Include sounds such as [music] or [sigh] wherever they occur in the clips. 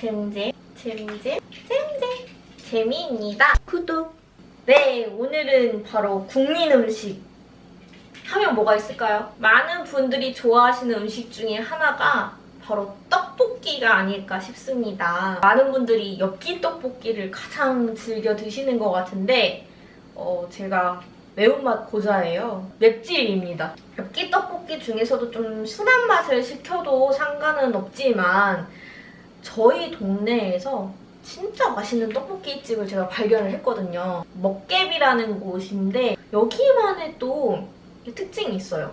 잼잼, 잼잼, 잼잼. 재미입니다. 구독. 네, 오늘은 바로 국민 음식. 하면 뭐가 있을까요? 많은 분들이 좋아하시는 음식 중에 하나가 바로 떡볶이가 아닐까 싶습니다. 많은 분들이 엽기 떡볶이를 가장 즐겨 드시는 것 같은데, 어, 제가 매운맛 고자예요. 맵찔입니다. 엽기 떡볶이 중에서도 좀 순한 맛을 시켜도 상관은 없지만 저희 동네에서 진짜 맛있는 떡볶이 집을 제가 발견을 했거든요. 먹개비라는 곳인데 여기만의 또 특징이 있어요.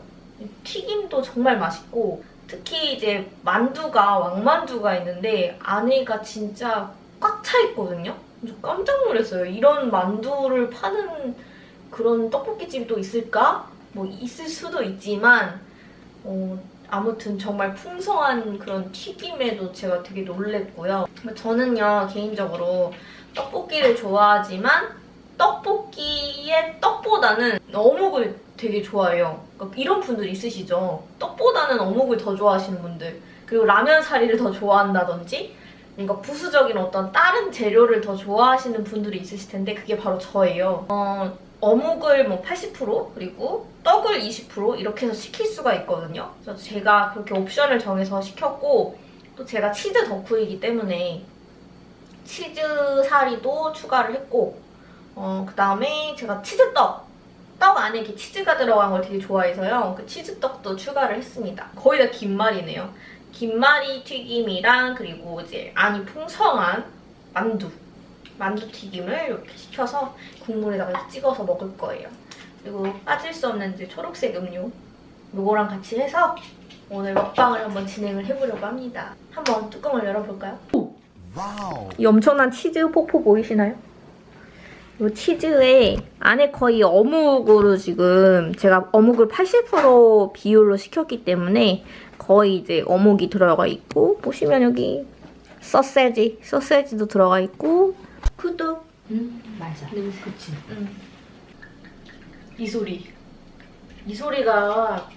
튀김도 정말 맛있고 특히 이제 만두가 왕만두가 있는데 안에가 진짜 꽉 차 있거든요. 저 깜짝 놀랐어요. 이런 만두를 파는 그런 떡볶이집이 또 있을까? 뭐 있을 수도 있지만 어, 아무튼 정말 풍성한 그런 튀김에도 제가 되게 놀랬고요. 저는요 개인적으로 떡볶이를 좋아하지만 떡볶이의 떡보다는 어묵을 되게 좋아해요. 그러니까 이런 분들 있으시죠? 떡보다는 어묵을 더 좋아하시는 분들 그리고 라면 사리를 더 좋아한다든지 뭔가 부수적인 어떤 다른 재료를 더 좋아하시는 분들이 있으실 텐데 그게 바로 저예요. 어, 어묵을 뭐 80% 그리고 떡을 20% 이렇게 해서 시킬 수가 있거든요. 그래서 제가 그렇게 옵션을 정해서 시켰고 또 제가 치즈 덕후이기 때문에 치즈 사리도 추가를 했고 어, 그 다음에 제가 치즈떡 떡 안에 이렇게 치즈가 들어간 걸 되게 좋아해서요. 그 치즈떡도 추가를 했습니다. 거의 다 김말이네요. 김말이 튀김이랑 그리고 이제 안이 풍성한 만두 만두 튀김을 이렇게 시켜서 국물에다가 이렇게 찍어서 먹을 거예요. 그리고 빠질 수 없는 이제 초록색 음료 요거랑 같이 해서 오늘 먹방을 한번 진행을 해보려고 합니다. 한번 뚜껑을 열어볼까요? 와우. 이 엄청난 치즈 폭포 보이시나요? 이 치즈에 안에 거의 어묵으로 지금 제가 어묵을 80% 비율로 시켰기 때문에 거의 이제 어묵이 들어가 있고 보시면 여기 소세지, 소세지도 들어가 있고 구독 음, 맞아. 네. 그치. 이 소리 이 소리가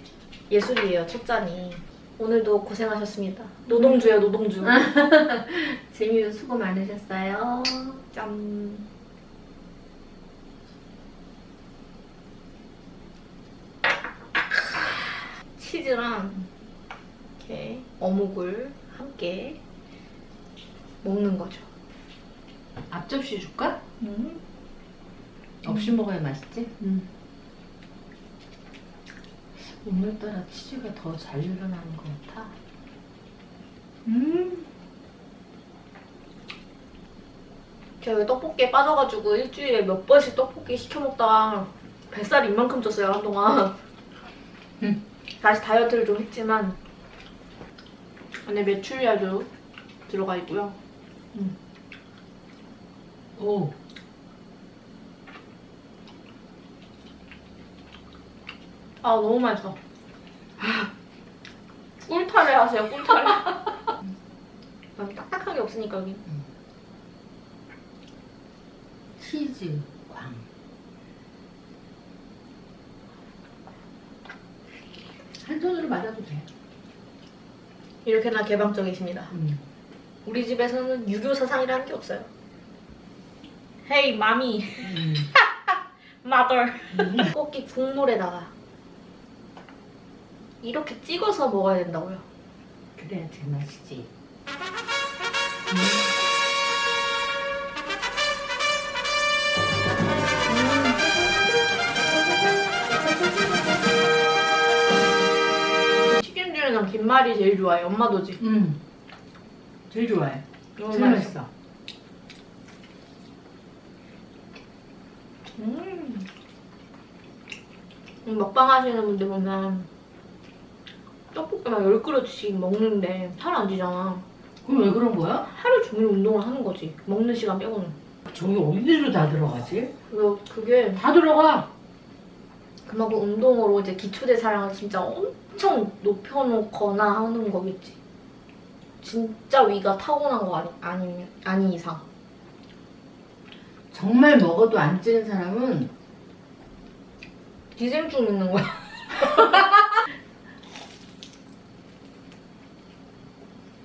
예술이에요 첫 잔이 오늘도 고생하셨습니다 노동주예요 노동주 [laughs] 재미도 수고 많으셨어요. 짠 치즈랑 이렇게 어묵을 함께 먹는 거죠 앞접시 줄까? 음. 없이 먹어야 맛있지? 음. 오늘따라 치즈가 더잘 늘어나는 것 같아. 음. 제가 떡볶이에 빠져가지고 일주일에 몇 번씩 떡볶이 시켜 먹다가 뱃살이 이만큼 쪘어요 한동안. 음. 다시 다이어트를 좀 했지만 안에 메추리알도 들어가 있고요. 오, 아 너무 맛있어. [laughs] 꿀타래 하세요 꿀타래. [laughs] 난 딱딱한 게 없으니까 여기. 치즈 광. 한 손으로 맞아도 돼. 이렇게나 개방적이십니다. 음. 우리 집에서는 유교 사상이라는 게 없어요. 헤이 마미, 음. 마더. 떡볶이 국물에다가 이렇게 찍어서 먹어야 된다고요. 그래야 제맛이지. 튀김 중에는 김말이 제일 좋아해. 엄마도 지. 음. 제일 좋아해. 너무 제일 맛있어. 맛있어. 음. 먹방 하시는 분들 보면 떡볶이 막열 그릇씩 먹는데 살 안 찌잖아. 그럼 왜 그런 거야? 하루 종일 운동을 하는 거지. 먹는 시간 빼고는. 저기 어디로 다 들어가지? 그래서 그게 다 들어가. 그만큼 운동으로 이제 기초대사량을 진짜 엄청 높여놓거나 하는 거겠지. 진짜 위가 타고난 거 아니, 아니, 아닌 이상. 정말 먹어도 안 찌는 사람은 기생충 있는 거야. [laughs]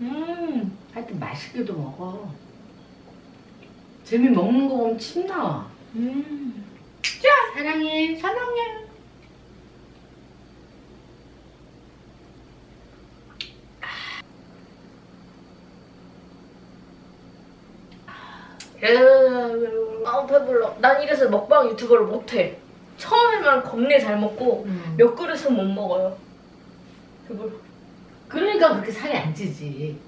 음 하여튼 맛있게도 먹어. 재미 먹는 거 보면 침 나와. 음. 사랑해. 사랑해. 아 배불러. 난 이래서 먹방 유튜버를 못해. 처음에만 겁내 잘 먹고 음. 몇 그릇은 못 먹어요. 배불러. 그러니까 그렇게 살이 안 찌지.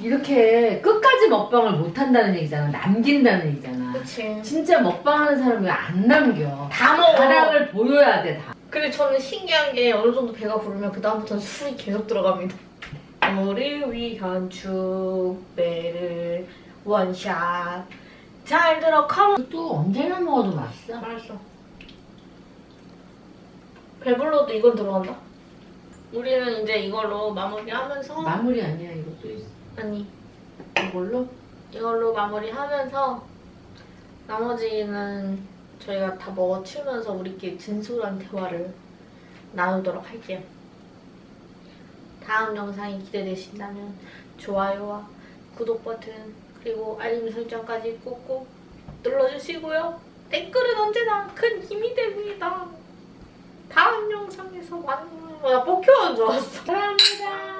이렇게 끝까지 먹방을 못 한다는 얘기잖아. 남긴다는 얘기잖아. 그치. 진짜 먹방하는 사람이 안 남겨. 다 먹어. 자랑을 보여야 돼 다. 근데 저는 신기한 게 어느 정도 배가 부르면 그 다음부터는 술이 계속 들어갑니다. 너를 위한 축배를 원샷 잘 들어 컴 또 언제나 먹어도 맛있어. 맛있어. 배불러도 이건 들어간다. 우리는 이제 이걸로 마무리하면서 마무리 아니야 이것도 있어. 아니 이걸로 이걸로 마무리하면서 나머지는 저희가 다 먹어치우면서 우리끼리 진솔한 대화를 나누도록 할게요. 다음 영상이 기대되신다면 좋아요와 구독 버튼 그리고 알림 설정까지 꾹꾹 눌러주시고요. 댓글은 언제나 큰 힘이 됩니다. 다음 영상에서 만나요. 나 포켓몬 좋았어. 사랑합니다.